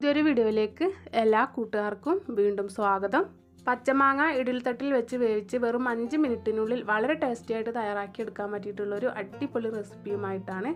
ഇതൊരു വീഡിയോയിലേക്ക് എല്ലാ കൂട്ടുകാർക്കും വീണ്ടും സ്വാഗതം. പച്ചമാങ്ങ ഇടിൽത്തട്ടിൽ വെച്ച് വേവിച്ച് വെറും അഞ്ച് മിനിറ്റിനുള്ളിൽ വളരെ ടേസ്റ്റി ആയിട്ട് തയ്യാറാക്കി എടുക്കാൻ പറ്റിയിട്ടുള്ള ഒരു അടിപൊളി റെസിപ്പിയുമായിട്ടാണ്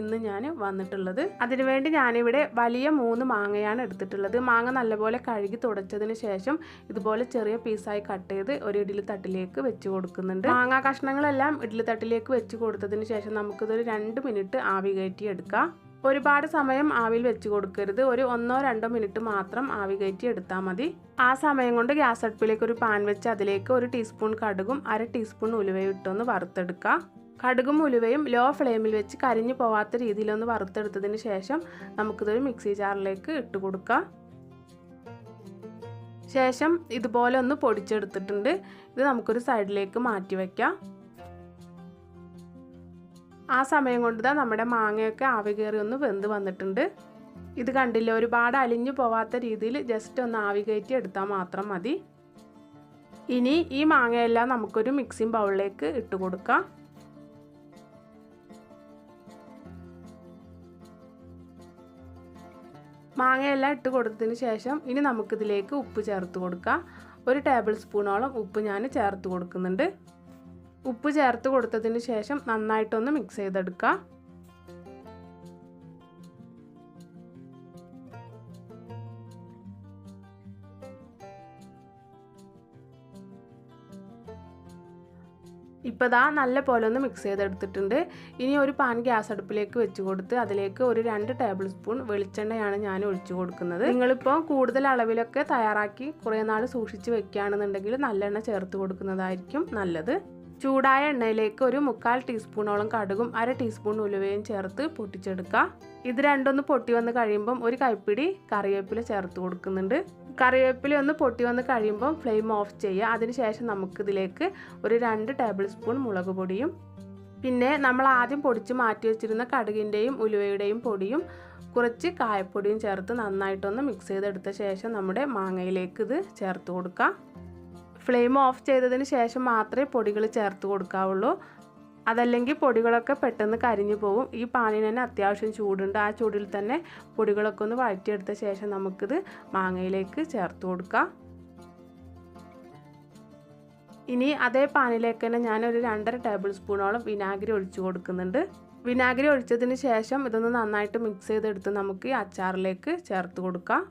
ഇന്ന് ഞാൻ വന്നിട്ടുള്ളത്. അതിനുവേണ്ടി ഞാനിവിടെ വലിയ മൂന്ന് മാങ്ങയാണ് എടുത്തിട്ടുള്ളത്. മാങ്ങ നല്ലപോലെ കഴുകി തുടച്ചതിന് ശേഷം ഇതുപോലെ ചെറിയ പീസായി കട്ട് ചെയ്ത് ഒരു ഇഡ്ഡലി തട്ടിലേക്ക് വെച്ച് കൊടുക്കുന്നുണ്ട്. മാങ്ങ കഷ്ണങ്ങളെല്ലാം ഇഡ്ഡലി തട്ടിലേക്ക് വെച്ച് കൊടുത്തതിന് ശേഷം നമുക്കിതൊരു രണ്ട് മിനിറ്റ് ആവി കയറ്റി എടുക്കാം. ഒരുപാട് സമയം ആവിയിൽ വെച്ച് കൊടുക്കരുത്. ഒരു ഒന്നോ രണ്ടോ മിനിറ്റ് മാത്രം ആവി കയറ്റി എടുത്താൽ മതി. ആ സമയം കൊണ്ട് ഗ്യാസ് അടുപ്പിലേക്ക് ഒരു പാൻ വെച്ച് അതിലേക്ക് ഒരു ടീസ്പൂൺ കടുകും അര ടീസ്പൂൺ ഉലുവയും ഇട്ടൊന്ന് വറുത്തെടുക്കുക. കടുകും ഉലുവയും ലോ ഫ്ലെയിമിൽ വെച്ച് കരിഞ്ഞു പോവാത്ത രീതിയിലൊന്ന് വറുത്തെടുത്തതിന് ശേഷം നമുക്കിതൊരു മിക്സി ജാറിലേക്ക് ഇട്ട് കൊടുക്കുക ശേഷം ഇതുപോലെ ഒന്ന് പൊടിച്ചെടുത്തിട്ടുണ്ട്. ഇത് നമുക്കൊരു സൈഡിലേക്ക് മാറ്റി വയ്ക്കാം. ആ സമയം കൊണ്ട് തന്നെ നമ്മുടെ മാങ്ങയൊക്കെ ആവി കയറി ഒന്ന് വെന്ത് വന്നിട്ടുണ്ട്. ഇത് കണ്ടില്ല ഒരുപാട് അലിഞ്ഞു പോവാത്ത രീതിയിൽ ജസ്റ്റ് ഒന്ന് ആവി കയറ്റി എടുത്താൽ മാത്രം മതി. ഇനി ഈ മാങ്ങയെല്ലാം നമുക്കൊരു മിക്സിംഗ് ബൗളിലേക്ക് ഇട്ട് കൊടുക്കാം. മാങ്ങയെല്ലാം ഇട്ട് കൊടുത്തതിന് ശേഷം ഇനി നമുക്കിതിലേക്ക് ഉപ്പ് ചേർത്ത് കൊടുക്കാം. ഒരു ടേബിൾ സ്പൂണോളം ഉപ്പ് ഞാൻ ചേർത്ത് കൊടുക്കുന്നുണ്ട്. ഉപ്പ് ചേർത്ത് കൊടുത്തതിന് ശേഷം നന്നായിട്ടൊന്ന് മിക്സ് ചെയ്തെടുക്കുക. ഇപ്പോൾ ദാ നല്ല പോലെ ഒന്ന് മിക്സ് ചെയ്തെടുത്തിട്ടുണ്ട്. ഇനി ഒരു പാൻ ഗ്യാസ് അടുപ്പിലേക്ക് വെച്ച് കൊടുത്ത് അതിലേക്ക് ഒരു രണ്ട് ടേബിൾ സ്പൂൺ വെളിച്ചെണ്ണയാണ് ഞാൻ ഒഴിച്ചു കൊടുക്കുന്നത്. നിങ്ങളിപ്പോൾ കൂടുതൽ അളവിലൊക്കെ തയ്യാറാക്കി കുറേ നാൾ സൂക്ഷിച്ച് വെക്കുകയാണെന്നുണ്ടെങ്കിൽ നല്ലെണ്ണ ചേർത്ത് കൊടുക്കുന്നതായിരിക്കും നല്ലത്. ചൂടായ എണ്ണയിലേക്ക് ഒരു മുക്കാൽ ടീസ്പൂണോളം കടുകും അര ടീസ്പൂൺ ഉലുവയും ചേർത്ത് പൊട്ടിച്ചെടുക്കുക. ഇത് രണ്ടൊന്ന് പൊട്ടി വന്ന് കഴിയുമ്പം ഒരു കൈപ്പിടി കറിവേപ്പില ചേർത്ത് കൊടുക്കുന്നുണ്ട്. കറിവേപ്പില ഒന്ന് പൊട്ടി വന്ന് കഴിയുമ്പം ഫ്ലെയിം ഓഫ് ചെയ്യുക. അതിനുശേഷം നമുക്കിതിലേക്ക് ഒരു രണ്ട് ടേബിൾ സ്പൂൺ മുളക് പൊടിയും പിന്നെ നമ്മൾ ആദ്യം പൊടിച്ച് മാറ്റി വെച്ചിരുന്ന കടുകിന്റെയും ഉലുവയുടെയും പൊടിയും കുറച്ച് കായപ്പൊടിയും ചേർത്ത് നന്നായിട്ടൊന്ന് മിക്സ് ചെയ്തെടുത്ത ശേഷം നമ്മുടെ മാങ്ങയിലേക്ക് ഇത് ചേർത്ത് കൊടുക്കുക. ഫ്ലെയിം ഓഫ് ചെയ്തതിന് ശേഷം മാത്രമേ പൊടികൾ ചേർത്ത് കൊടുക്കാവുള്ളൂ. അതല്ലെങ്കിൽ പൊടികളൊക്കെ പെട്ടെന്ന് കരിഞ്ഞു പോകും ഈ പാനിന് തന്നെ അത്യാവശ്യം ചൂടുണ്ട്. ആ ചൂടിൽ തന്നെ പൊടികളൊക്കെ ഒന്ന് വഴറ്റിയെടുത്ത ശേഷം നമുക്കിത് മാങ്ങയിലേക്ക് ചേർത്ത് കൊടുക്കാം. ഇനി അതേ പാനിലേക്ക് തന്നെ ഞാനൊരു രണ്ടര ടേബിൾ സ്പൂണോളം വിനാഗിരി ഒഴിച്ചു കൊടുക്കുന്നുണ്ട്. വിനാഗിരി ഒഴിച്ചതിന് ശേഷം ഇതൊന്ന് നന്നായിട്ട് മിക്സ് ചെയ്തെടുത്ത് നമുക്ക് ഈ അച്ചാറിലേക്ക് ചേർത്ത് കൊടുക്കാം.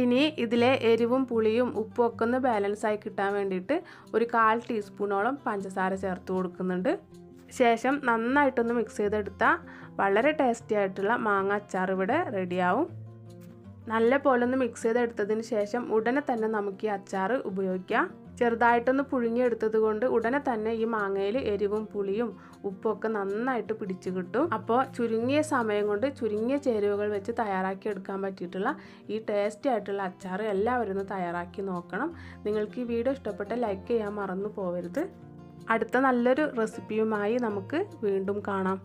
ഇനി ഇതിലെ എരിവും പുളിയും ഉപ്പും ഒക്കെ ഒന്ന് ബാലൻസ് ആയി കിട്ടാൻ വേണ്ടിയിട്ട് ഒരു കാൽ ടീസ്പൂണോളം പഞ്ചസാര ചേർത്ത് കൊടുക്കുന്നുണ്ട്. ശേഷം നന്നായിട്ടൊന്ന് മിക്സ് ചെയ്തെടുത്താൽ വളരെ ടേസ്റ്റി ആയിട്ടുള്ള മാങ്ങ അച്ചാർ ഇവിടെ റെഡിയാവും നല്ല പോലെ ഒന്ന് മിക്സ് ചെയ്തെടുത്തതിന് ശേഷം ഉടനെ തന്നെ നമുക്ക് ഈ അച്ചാർ ഉപയോഗിക്കാം. ചെറുതായിട്ടൊന്ന് പുഴുങ്ങിയെടുത്തത് കൊണ്ട് ഉടനെ തന്നെ ഈ മാങ്ങയിൽ എരിവും പുളിയും ഉപ്പൊക്കെ നന്നായിട്ട് പിടിച്ചു കിട്ടും. അപ്പോൾ ചുരുങ്ങിയ സമയം കൊണ്ട് ചുരുങ്ങിയ ചേരുവകൾ വെച്ച് തയ്യാറാക്കി എടുക്കാൻ പറ്റിയിട്ടുള്ള ഈ ടേസ്റ്റി ആയിട്ടുള്ള അച്ചാർ എല്ലാവരും ഒന്ന് തയ്യാറാക്കി നോക്കണം. നിങ്ങൾക്ക് ഈ വീഡിയോ ഇഷ്ടപ്പെട്ട ലൈക്ക് ചെയ്യാൻ മറന്നു പോകരുത് അടുത്ത നല്ലൊരു റെസിപ്പിയുമായി നമുക്ക് വീണ്ടും കാണാം.